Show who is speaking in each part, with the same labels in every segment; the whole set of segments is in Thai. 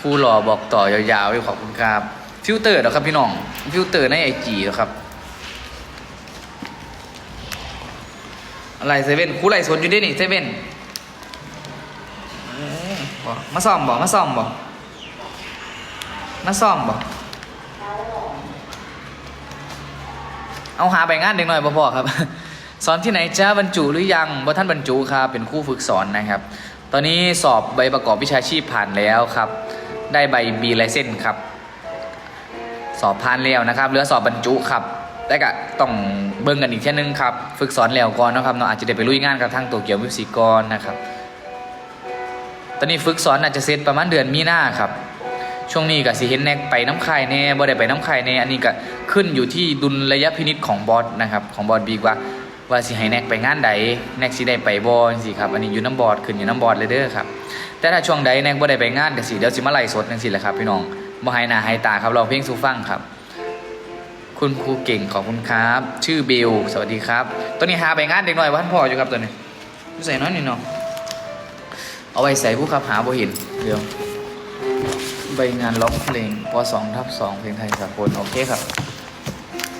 Speaker 1: ครูหล่อบอกต่อยาวๆเลยขอบคุณครับ ฟิลเตอร์เหรอครับพี่น้อง ฟิลเตอร์ในไอจีเหรอครับ อะไรเซเว่นครูไล่สนอยู่ด้วยนี่เซเว่นมาซ่อมบ่มาซ่อมบ่มาซ่อมบ่เอาหาไปงานเด็กหน่อยบ่พอครับ สอนที่ไหนจ้าบรรจุหรือยังบ่ท่านบรรจุครับเป็นคู่ฝึกสอนนะครับ ตอนนี้สอบใบประกอบวิชาชีพผ่านแล้วครับ ได้ใบบีไลเซนครับ สอบผ่านแล้วนะครับเหลือสอบบรรจุครับแต่ก็ต้องเบิ่งกันอีกแค่นึงครับ ฝึกสอนแล้วก่อนนะครับเนาะอาจจะได้ไปลุยงานกับทางตัวเกี่ยววิสิกรนะครับ ตอนนี้ฝึกสอนอาจจะเสร็จประมาณเดือนมีนาครับ ช่วงนี้ก็สิเห็นแนกไปน้ำไข่แน่บ่ได้ไปน้ำไข่แน่อันนี้ก็ขึ้นอยู่ที่ดุลระยะพินิจของบอสนะครับของบอสบีกว่า ว่าสิให้แนกไปงานใดแนกสิได้ไปบ่จังซี่ครับอันนี้อยู่น้ำบอสขึ้นอยู่น้ำบอสเลยเด้อครับแต่ถ้าช่วงใดแนกบ่ได้ไปงานก็สิเดี๋ยวสิมาไล่สดจังซี่แหละครับ พี่น้องบ่ให้หน้าให้ตาครับร้องเพลงสู่ฟังครับ คุณครูเก่งขอบคุณครับ ชื่อเบลสวัสดีครับตัวนี้หาไปงานเด็กน้อยวัดพ่ออยู่ครับตัวนี้ใส่น้อยนี่เนาะเอาไว้ใส่ผู้ขับหาบ่เห็นเดี๋ยวใบงานร้องเพลงปสองทับสองเพลงไทยสากลโอเคครับ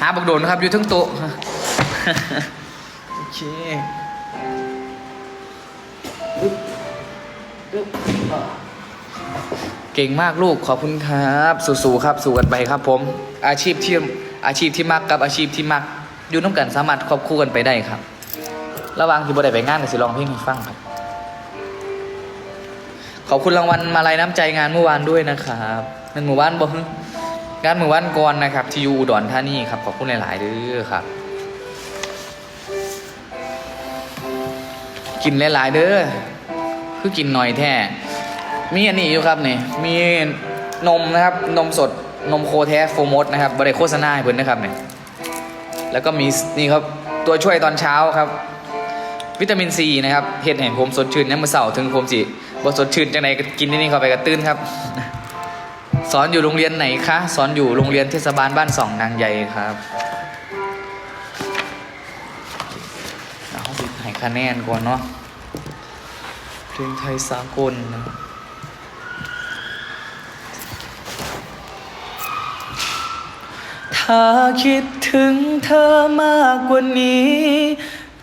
Speaker 1: หาบักโดนนะครับอยู่ทั้งโต๊ะ เคเก่งมากลูกขอบคุณครับ สู้ๆครับ สู้กันไปครับผม อาชีพที่อาชีพที่มักกับอาชีพที่มักอยู่น้ำกันสามารถควบคู่กันไปได้ครับ ระหว่างที่บ่ได้ไปงานก็สิร้องเพลงให้ฟังครับ ขอบคุณรางวัลมาลัยน้ำใจงานเมื่อวานด้วยนะครับงานหมู่บ้านบ่งานหมู่บ้านก่อนนะครับ ที่อยู่อุดรธานีครับขอบคุณหลาย ๆเด้อครับ กินหลายๆเด้อคือกินหน่อยแท้มีอันนี้อยู่ครับนี่มีนมนะครับนมสดนมโคแท้โฟมดนะครับบริโฆษณาให้เพิ่นนะครับเนี่ยแล้วก็มีนี่ครับตัวช่วยตอนเช้าครับ วิตามินซีนะครับเห็ดให้ผมสดชื่นยามมื้อเช้าถึงผมสิบสดชื่นจังไดก็กินที่นี่เข้าไปก็ตื่นครับ สอนอยู่โรงเรียนไหนคะ สอนอยู่โรงเรียนเทศบาลบ้านสองนางใหญ่ครับ คะแนนก่อนเนาะเพลงไทยสากลนะถ้าคิดถึงเธอมากกว่านี้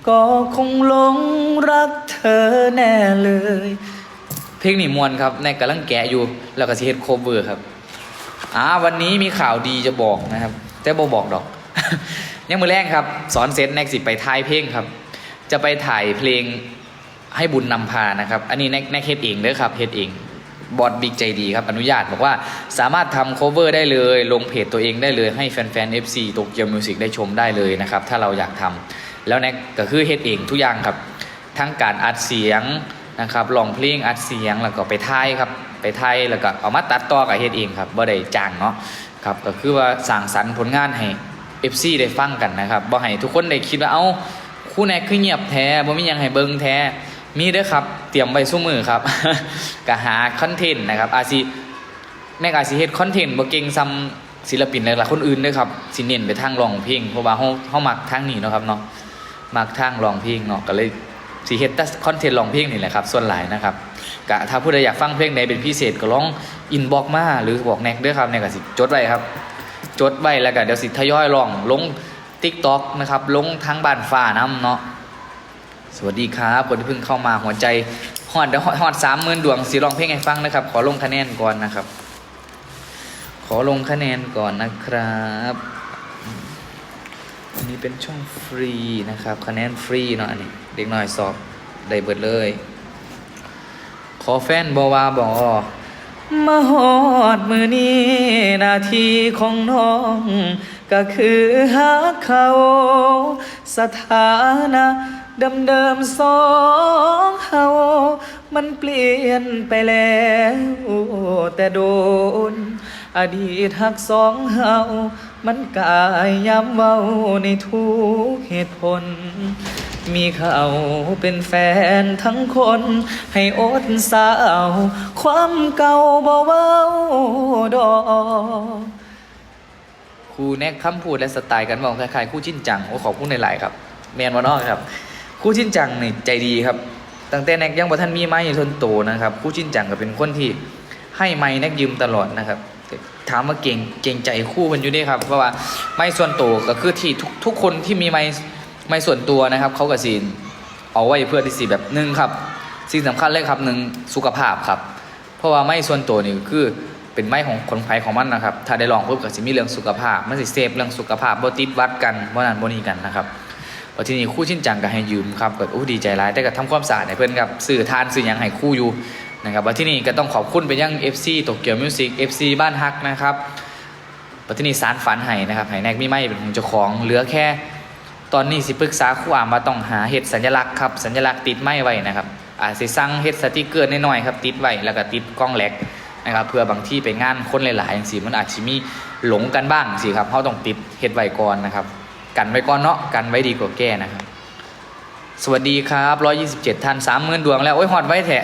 Speaker 1: ก็คงหลงรักเธอแน่เลย เพลงนี้มวนครับในกำลังแกะอยู่ แล้วก็สิเฮ็ดโคเวอร์ครับอ่าวันนี้มีข่าวดีจะบอกนะครับ แต่บ่บอกดอก ยังมือแรกครับ สอนเซตแน็กสิไปถ่ายเพลงครับ จะไปถ่ายเพลงให้บุญนำพานะครับ อันนี้แน็กแน็กเฮ็ดเองเด้อครับเฮ็ดเองบอดบิ๊กใจดีครับ อนุญาตบอกว่าสามารถทำ cover ได้เลย ลงเพจตัวเองได้เลยให้แฟนๆ FC โตเกียวมิวสิกได้ชมได้เลยนะครับ ถ้าเราอยากทำแล้วแน็กก็คือเฮ็ดเองทุกอย่างครับ ทั้งการอัดเสียงนะครับลองเพลงอัดเสียงแล้วก็ไปถ่ายครับไปถ่ายแล้วก็เอามาตัดต่อกับเฮ็ดเองครับบ่ได้จ้างเนาะครับก็คือว่าสร้างสรรค์ผลงานให้ FC ได้ฟังกันนะครับบ่ให้ทุกคนได้คิดว่าเอ้า คู่แน็กคือเงียบแท้บ่มียังให้เบิงแท้ มีเด้อครับ เตรียมไว้สู้มือครับก็หาคอนเทนต์นะครับ อาจสิแม่กอาจสิเฮ็ดคอนเทนต์บ่เก่งซ้ำศิลปินหลายๆคนอื่นเด้อครับสิเน้นไปทางร้องเพลงเพราะว่าเฮาเฮามักทางนี้เนาะครับเนาะมักทางร้องเพลงเนาะก็เลยสิเฮ็ดแต่คอนเทนต์ร้องเพลงนี่แหละครับ ส่วนหลายนะครับก็ถ้าผู้ใดอยากฟังเพลงใดเป็นพิเศษก็ลองอินบ็อกมาหรือบอกแน็กเด้อครับแน็กก็สิจดไว้ครับ จดไว้แล้วก็เดี๋ยวสิทยอยร้องลง TikTok นะครับลงทางบ้านฟ้านํเนาะสวัสดีครับคนที่เพิ่งเข้ามาหัวใจฮอดเดี๋ยวฮอดสามหมื่นดวงสีร้องเพลงให้ฟังนะครับ ขอลงคะแนนก่อนนะครับ ขอลงคะแนนก่อนนะครับอันนี้เป็นช่องฟรีนะครับ คะแนนฟรีเนาะอันนี้เด็กหน้อยสอบได้เบิดเลย ขอแฟนบอว่าบอมาฮอดมือนี้นาทีของน้อง ก็คือหาเขา สถานะเดิมเดิมๆสองเฮามันเปลี่ยนไปแล้วแต่โดน อดีตหักสองเฮามันกายย้ำเว้าในทุกเหตุผล มีเขาเป็นแฟนทั้งคน ให้อดสาว ความเก่าบ่เว้าดอก รูแนกคำพูดและสไตล์กันบอกคล้ายๆคู่จิ้นจังโอ้ขอบคุณหลายๆครับแมนวานอกครับคู่จิ้นจังนี่ใจดีครับตั้งแต่แนกยังบ่ท่านมีไม้ทนโตนะครับคู่จิ้นจังก็เป็นคนที่ให้ไม้แนกยืมตลอดนะครับถามว่าเก่งเก่งใจคู่มันอยู่ด้ครับเพราะว่าไม้ส่วนตัวก็คือที่ทุกทุกคนที่มีไม้ไม้ส่วนตัวนะครับเขาก็สิเอาไว้เพื่อที่สิแบบหนึ่งครับสิ่งสำคัญเลยครับหนึ่งสุขภาพครับ เพราะว่าไม้ส่วนตัวนี่คือ เป็นไม้ของคนไข้ของมันนะครับ ถ้าได้ลองปุ๊บก็สิมีเรื่องสุขภาพ มันสิเซฟเรื่องสุขภาพบ่ติดวัดกันบ่นั่นบ่นี่กันนะครับพอที่นี้คู่ชิ้นจังก็ให้ยืมครับก็อู้ดีใจร้ายแต่ก็ทำความสะอาดให้เพื่อนครับสื่อทานสื่อหยังให้คู่อยู่นะครับว่าที่นี่ก็ต้องขอบคุณไปยัง FC โตเกียวมิวสิก FC บ้านฮักนะครับปัที่นี่สารฝันให้นะครับให้แนกมีไม้เป็นของเจ้าของเหลือแค่ ตอนนี้สิปรึกษาคู่อามาต้องหาเห็ดสัญลักษณ์ครับสัญลักษณ์ติดไม้ไว้นะครับอาจสิสั่งเห็ดสติกเกอร์น้อยๆครับติดไว้แล้วก็ติดกล้องแหลก นะครับเพื่อบางที่ไปงานคนหลายๆอย่างสิมันอาจจะมีหลงกันบ้างสิครับเขาต้องติดเห็ดไว้ก่อนนะครับ กันไว้ก่อนเนาะกันไว้ดีกว่าแก้นะครับสวัสดีครับ 127 ท่าน 30,000 ดวงแล้ว โอ้ยหอดไว้แท้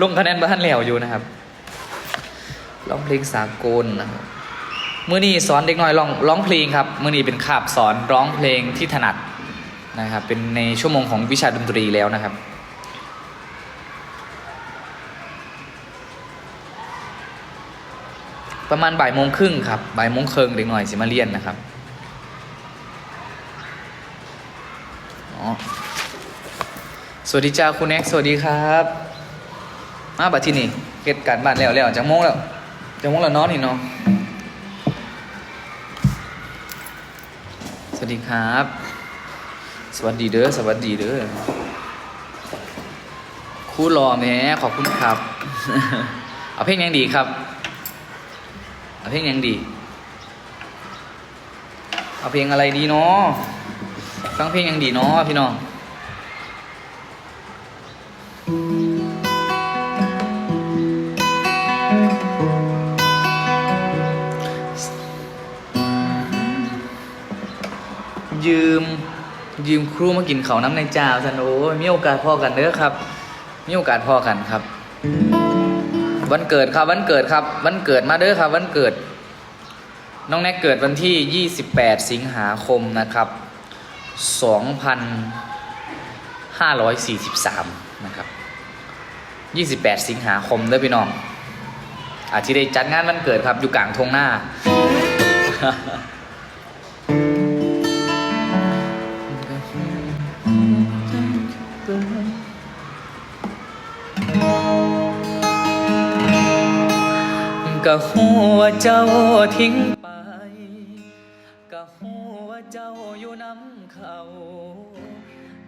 Speaker 1: ลงคะแนนบ้านแล้วอยู่นะครับร้องเพลงสากลนะครับมื่อนี้สอนเด็กน้อยร้องร้องเพลงครับมื่อนี้เป็นคาบสอนร้องเพลงที่ถนัดนะครับ เป็นในชั่วโมงของวิชาดนตรีแล้วนะครับ ประมาณบ่ายโมงครึ่งครับบ่ายโมงครึ่งเด็กหน่อยสิมาเรียนนะครับอ๋อสวัสดีจ้าคุณแน็กสวัสดีครับ มาบัดที่นี่เก็ดการบ้านแล้วแล้วจังโมงแล้วจังโมงแล้วนอนนี่เนาะสวัสดีครับ สวัสดีเด้อสวัสดีเด้อคู่รอแม่ขอบคุณครับ เอาเพลงยังดีครับ เอาเพลงยังดี เอาเพลงอะไรดีเนาะฟังเพลงยังดีเนาะพี่น้องยืมยืมครูมากินเขาน้ำในจ้าสันโอ้มีโอกาสพอกันเด้อครับ มีโอกาสพอกันครับ วันเกิดครับวันเกิดครับวันเกิดมาเด้อครับวันเกิด น้องแน็กเกิดวันที่ 28 สิงหาคมนะครับ 2543 นะครับ 28 สิงหาคมเด้อพี่น้อง อาทิตย์ได้จัดงานวันเกิดครับอยู่กลางทงหน้า ก็หัวเจ้าทิ้งไปก็หัวเจ้าอยู่น้ำเขา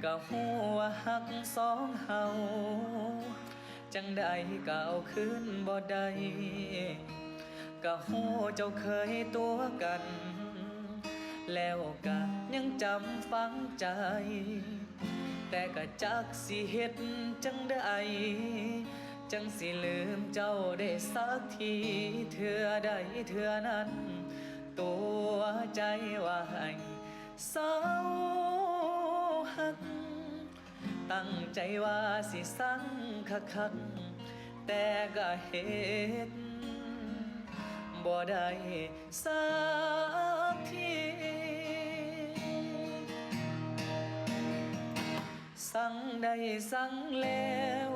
Speaker 1: ก็หัวหักสองเฮาจังใดก็เอาคืนบ่ได้ก็หูเจ้าเคยตัวกัน แล้วก็ยังจำฝังใจ แต่ก็จักสิเฮ็ดจังได้ จังสิลืมเจ้าได้สักทีเถื่อใดเถื่อนั้น ตัวใจว่าให้เศร้าหัก ตั้งใจว่าสิสั่งคักคักแต่ก็เฮ็ดบ่ได้สักที สั่งได้สั่งแล้ว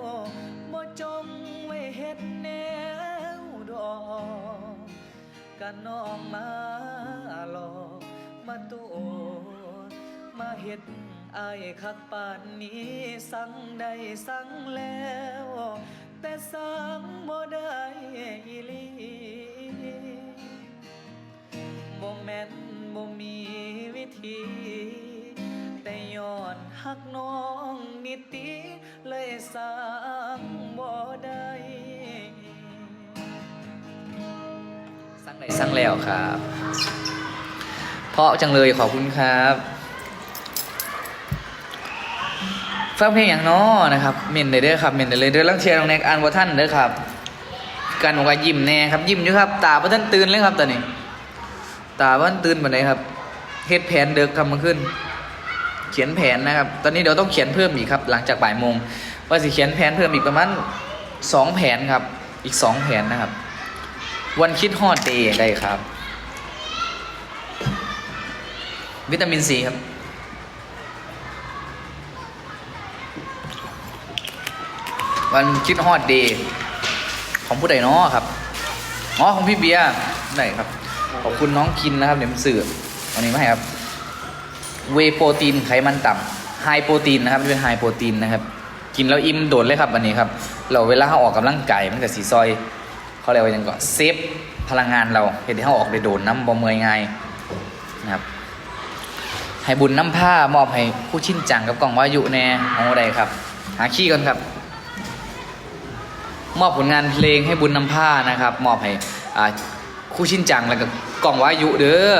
Speaker 1: บ่จงไว้เฮ็ดแนวดอกกันน้องมาหลอกมาตัวมาเฮ็ดอายคักปานนี้สั่งได้สั่งแล้ว แต่สั่งบ่ได้อีหลีบ่แม่นบ่มีวิธี ย้อนหักน้องนิติเลยสร้างบ่ได้สั่งได้สั่งแล้วครับ เพราะจังเลยขอบคุณครับฟังเพลงอย่างน้อนะครับเมนได้เด้อครับเมนได้เลยเด้อลังเชียร์น้องแนกอ่านว่าท่านเด้อครับ การบอกว่ายิ้มแน่ครับยิ้มอยู่ครับ ตาบ่ท่านตื่นเลยครับตอนนี้ ตาบ่ท่านตื่นปานใดครับเฮ็ดแผนเด็กครับมาขึ้น เขียนแผนนะครับ ตอนนี้เดี๋ยวต้องเขียนเพิ่มอีกครับ หลังจากบ่ายโมงว่าสิเขียนแผนเพิ่มอีกประมาณสองแผนครับ อีกสองแผนนะครับ วันคิดฮอดเดย์ได้ครับ วิตามินซีครับวันคิดฮอดเดย์ของผู้ใดนาะครับอ๋อของพี่เบียร์ได้ครับ ขอบคุณน้องคินนะครับเดี๋ยวผมสื่อวันนี้มาให้ครับ เวโปรตีนไขมันต่ำไฮโปรตีนนะครับเป็นไฮโปรตีนนะครับ กินแล้วอิ่มโดดเลยครับวันนี้ครับเราเวลาเขาออกกำลังกายมันกับสีซอย เขาเรียกว่าอย่างก่อนเซฟพลังงานเราเห็นที่เขาออกไปโดดน้ำบ่เมอยง่ายนะครับให้บุญน้ำผ้ามอบให้ผู้ชินจังกับกล่องวายุแน่ของใดครับ หาขี้ก่อนครับ มอบผลงานเพลงให้บุญน้ำผ้านะครับ มอบให้คู่ชินจังแล้วก็กล่องวายุเด้อ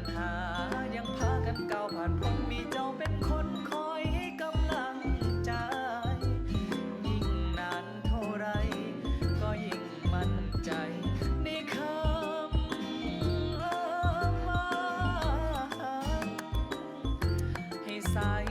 Speaker 1: ญหา ยังพากันก้าวผ่านพ้นมีเจ้าเป็นคนคอยให้กำลังใจ ยิ่งนานเท่าไร ก็ยิ่งมั่นใจในคำว่าให้สาย